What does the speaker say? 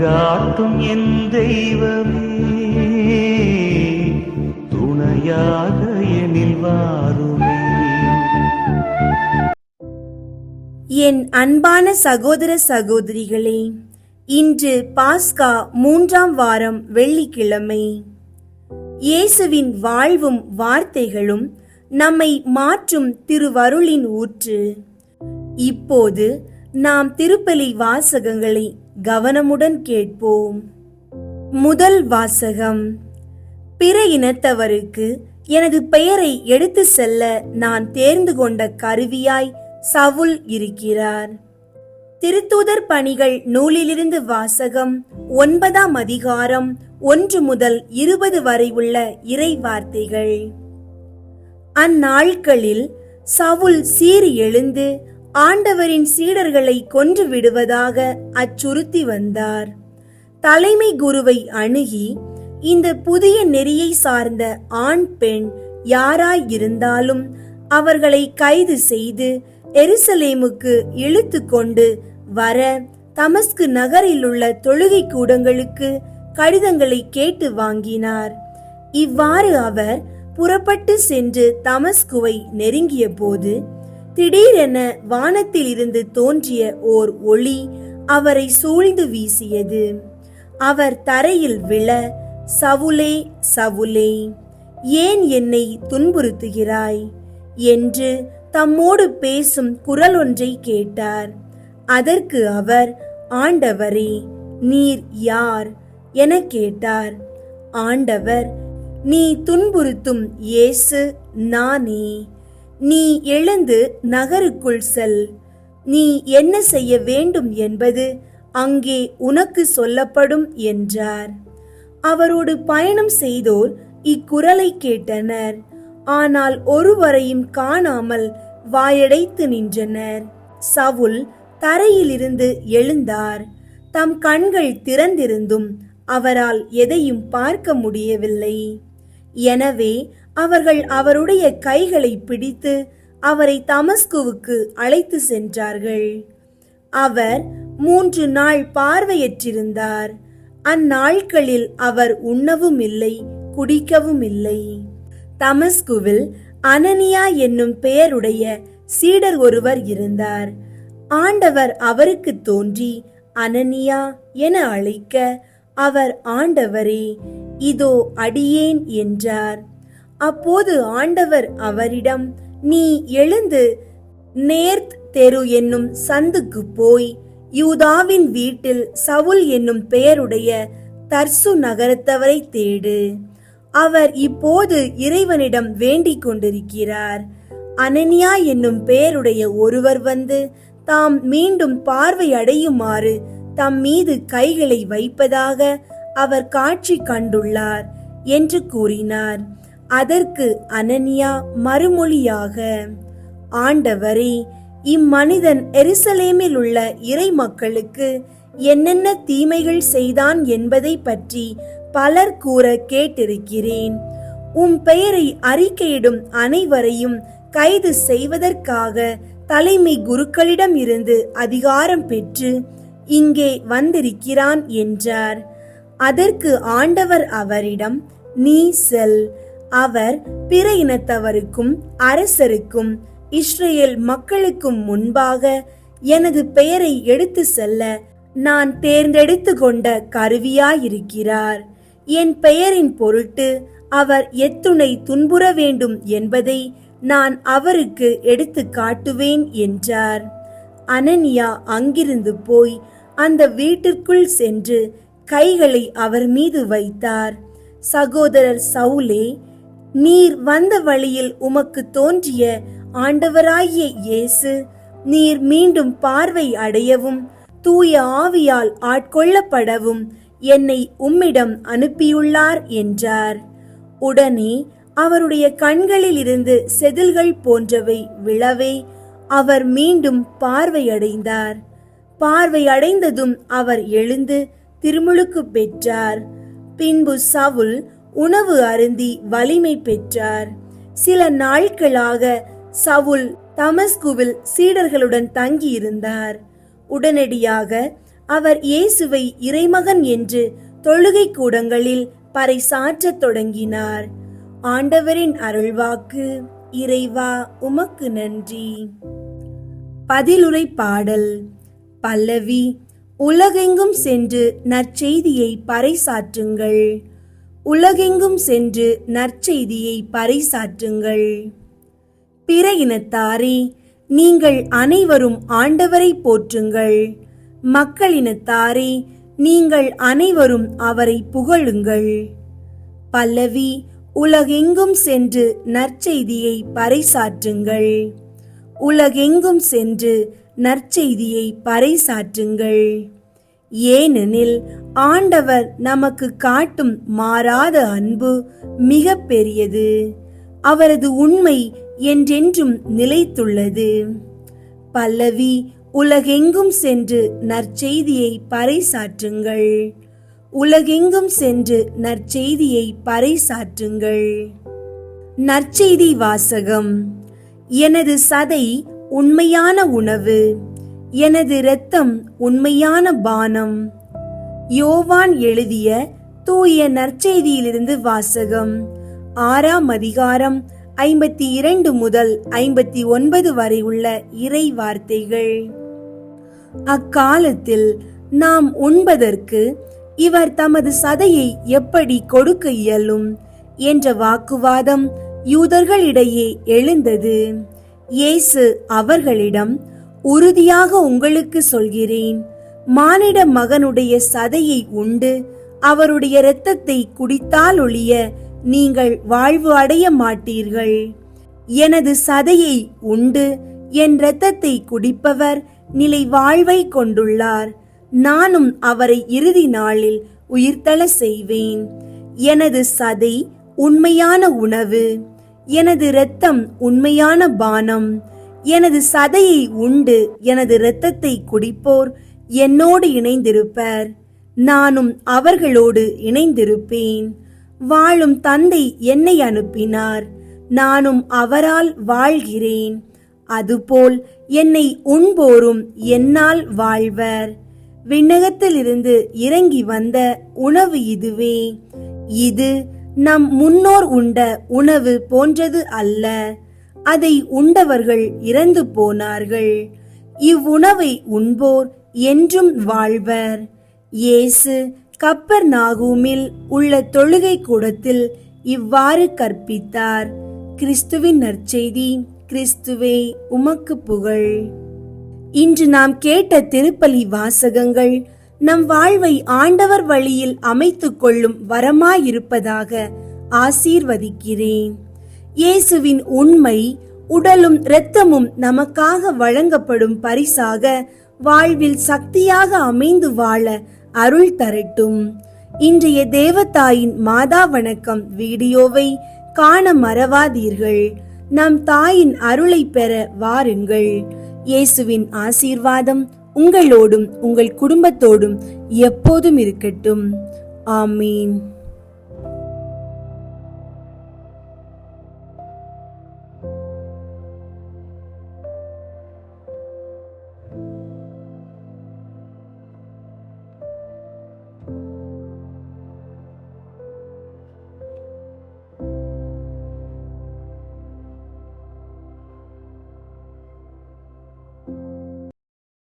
வழிகாட்டும் என் தெய்வமே துணையாக எனில் வாருமே. என் அன்பான சகோதர சகோதரிகளே இன்று பாஸ்கா மூன்றாம் வாரம் வெள்ளிக்கிழமை. இயேசுவின் வாழ்வும் வார்த்தைகளும் நம்மை மாற்றும் திருவருளின் ஊற்று. இப்போது நாம் திருப்பலி வாசகங்களை கவனமுடன் கேட்போம். முதல் வாசகம் பிற இனத்தவருக்கு எனது பெயரை எடுத்து செல்ல நான் தேர்ந்து கொண்ட கருவியாய் சவுல் இருக்கிறார். திருத்தூதர் பணிகள் நூலிலிருந்து வாசகம் ஒன்பதாம் அதிகாரம் ஒன்று முதல் இருபது வரை உள்ள இறை வார்த்தைகள் அந்நாட்களில் சவுல் சீறி எழுந்து ஆண்டவரின் சீடர்களை கொன்று விடுவதாக அச்சுறுத்தி வந்தார். தலைமை குருவை அணுகி இந்த புதிய நெறியை சார்ந்த ஆண் பெண் யாராயிருந்தாலும் அவர்களை கைது செய்து எருசலேமுக்கு இழுத்து கொண்டு வர தமஸ்கு நகரில் உள்ள தொழுகை கூடங்களுக்கு கடிதங்களை கேட்டு வாங்கினார். இவ்வாறு அவர் புறப்பட்டு சென்று தமஸ்குவை நெருங்கிய போது திடீரென வானத்தில் இருந்து தோன்றிய ஓர் ஒளி அவரை சூழ்ந்து வீசியது. அவர் தரையில் விழ சவுலே சவுலே ஏன் என்னை துன்புறுத்துகிறாய் என்று தம்மோடு பேசும் குரல் ஒன்றை கேட்டார். அதற்கு அவர் ஆண்டவரே நீர் யார் என கேட்டார். ஆண்டவர் நீ துன்புறுத்தும் இயேசு நானே. நீ எழுந்து நகருக்குள் செல். நீ என்ன செய்ய வேண்டும் என்பது அங்கே உனக்கு சொல்லப்படும் என்றார். அவரோடு பயணம் செய்தோர் இக்குரலை கேட்டனர். ஆனால் ஒருவரையும் காணாமல் வாயடைத்து நின்றனர். சவுல் தரையிலிருந்து எழுந்தார். தம் கண்கள் திறந்திருந்தும் அவரால் எதையும் பார்க்க முடியவில்லை. எனவே அவர்கள் அவருடைய கைகளை பிடித்து அவரை தமஸ்குவுக்கு அழைத்து சென்றார்கள். அவர் மூன்று நாள் பார்வையற்றிருந்தார். அந்நாட்களில் அவர் உண்ணவும் இல்லை குடிக்கவும் இல்லை தமஸ்குவில் அனனியா என்னும் பெயருடைய சீடர் ஒருவர் இருந்தார். ஆண்டவர் அவருக்கு தோன்றி அனனியா என அழைக்க அவர் ஆண்டவரே இதோ அடியேன் என்றார். அப்போது ஆண்டவர் அவரிடம் நீ எழுந்து நேர்த் தெரு என்னும் சந்துக்கு போய் யூதாவின் வீட்டில் சவுல் என்னும் பெயருடைய தர்சு நகரத்தவரை தேடு. அவர் இப்போது இறைவனிடம் வேண்டிக் கொண்டிருக்கிறார். அனனியா என்னும் பெயருடைய ஒருவர் வந்து தாம் மீண்டும் பார்வை அடையுமாறு தம் மீது கைகளை வைப்பதாக அவர் காட்சி கண்டுள்ளார் என்று கூறினார். அதற்கு அனனியா மறுமொழியாக ஆண்டவரே இம்மனிதன் எருசலேமில் உள்ள இறை மக்களுக்கு என்னென்ன தீமைகள் செய்தான் என்பதை பற்றி பலர் கூற கேட்டிருக்கிறேன். உம் பெயரை அறிக்கையிடும் அனைவரையும் கைது செய்வதற்காக தலைமை குருக்களிடம் இருந்து அதிகாரம் பெற்று இங்கே வந்திருக்கிறான் என்றார். அதற்கு ஆண்டவர் அவரிடம் நீ செல் அவர் பிற இனத்தவருக்கும் அரசருக்கும் இஸ்ரேல் மக்களுக்கும் முன்பாக எனது பெயரை எடுத்து செல்ல நான் தேர்ந்தெடுத்து கொண்ட கருவியாயிருக்கிறார். என் பெயரின் பொருட்டு அவர் எத்துணை துன்புற வேண்டும் என்பதை நான் அவருக்கு எடுத்து காட்டுவேன் என்றார். அனனியா அங்கிருந்து போய் அந்த வீட்டிற்குள் சென்று கைகளை அவர் மீது வைத்தார். சகோதரர் சவுலே நீர் வந்த வழியில் உமக்கு தோன்றிய ஆண்டவராகிய இயேசு நீர் மீண்டும் பார்வை அடையவும் தூய ஆவியால் ஆட்கொள்ளப்படவும் என்னை உம்மிடம் அனுப்பியுள்ளார் என்றார். உடனே அவருடைய கண்களில் இருந்து செதில்கள் போன்றவை விழவே அவர் மீண்டும் பார்வையடைந்தார். பார்வையடைந்ததும் அவர் எழுந்து திருமுழுக்கு பெற்றார். பின்பு சவுல் உணவு அருந்தி வலிமை பெற்றார். சில நாட்களாக சவுல் தமஸ்குவில் சீடர்களுடன் தங்கியிருந்தார். உடனடியாக அவர் இயேசுவை இறைமகன் என்று தொழுகை கூடங்களில் பறைசாற்றத் தொடங்கினார். ஆண்டவரின் அருள்வாக்கு இறைவா உமக்கு நன்றி. பதிலுரை பாடல். பல்லவி உலகெங்கும் சென்று நற்செய்தியை பறைசாற்றுங்கள். உலகெங்கும் சென்று நற்செய்தியை பறைசாற்றுங்கள். பிற இனத்தாரே நீங்கள் அனைவரும் ஆண்டவரை போற்றுங்கள். மக்களினத்தாரே நீங்கள் அனைவரும் அவரை புகழுங்கள். பல்லவி உலகெங்கும் சென்று நற்செய்தியை பறைசாற்றுங்கள். உலகெங்கும் சென்று நற்செய்தியை பறைசாற்றுங்கள். ஏனெனில் ஆண்டவர் நமக்கு காட்டும் மாறாத அன்பு மிக பெரியது அவரது உண்மை என்றென்றும் நிலைத்துள்ளது. பல்லவி உலகெங்கும் சென்று நற்செய்தியை பறைசாற்றுங்கள். உலகெங்கும் சென்று நற்செய்தியை பறைசாற்றுங்கள். நற்செய்தி வாசகம். எனது சதை உண்மையான உணவு. எனது இரத்தம் உண்மையான பானம். யோவான் எழுதிய தூய நற்செய்தியிலிருந்து வாசகம். ஆறாம் அதிகாரம் ஐம்பத்தி இரண்டு முதல் ஐம்பத்தி ஒன்பது வரை உள்ள இறை வார்த்தைகள். அக்காலத்தில் நாம் உண்பதற்கு இவர் தமது சதையை எப்படி கொடுக்க இயலும் என்ற வாக்குவாதம் யூதர்களிடையே எழுந்தது. இயேசு அவர்களிடம் உறுதியாக உங்களுக்கு சொல்கிறேன். மானிட மகனுடைய சதையை உண்டு. அவருடைய இரத்தத்தை குடித்தால் ஒழிய நீங்கள் வாழ்வு அடைய மாட்டீர்கள். எனது சதையை உண்டு. என் இரத்தத்தை குடிப்பவர் நிலை வாழ்வை கொண்டுள்ளார். நானும் அவரை இறுதி நாளில் உயிர்த்தள செய்வேன். எனது சதை உண்மையான உணவு. எனது இரத்தம் உண்மையான பானம். எனது சதையை உண்டு எனது இரத்தத்தை குடிப்போர் என்னோடு இணைந்திருப்பர். நானும் அவர்களோடு இணைந்திருப்பேன். வாழும் தந்தை என்னை அனுப்பினார். நானும் அவரால் வாழ்கிறேன். அதுபோல் என்னை உண்போரும் என்னால் வாழ்வர். விண்ணகத்திலிருந்து இறங்கி வந்த உணவு இதுவே. இது நம் முன்னோர் உண்ட உணவு போன்றது அல்ல. அதை உண்டவர்கள் இறந்து போனார்கள். இவ்வுணவை உண்போர் என்றும் வாழ்வர். இயேசு கப்பர் நாகூமில் உள்ள தொழுகை கூடத்தில் இவ்வாறு கற்பித்தார். கிறிஸ்துவின் நற்செய்தி கிறிஸ்துவே உமக்கு புகழ். இன்று நாம் கேட்ட திருப்பலி வாசகங்கள் நம் வாழ்வை ஆண்டவர் வழியில் அமைத்துக் கொள்ளும் வரமாயிருப்பதாக ஆசீர்வதிக்கிறேன். இயேசுவின் உண்மை உடலும் இரத்தமும் நமக்காக வழங்கப்படும் பரிசாக வாழ்வில் சக்தியாக அமைந்து வாழ அருள் தரட்டும். இன்றைய தேவதாயின் மாதா வணக்கம் வீடியோவை காண மறவாதீர்கள். நம் தாயின் அருளை பெற வாருங்கள். இயேசுவின் ஆசீர்வாதம் உங்களோடும் உங்கள் குடும்பத்தோடும் எப்போதும் இருக்கட்டும். ஆமீன்.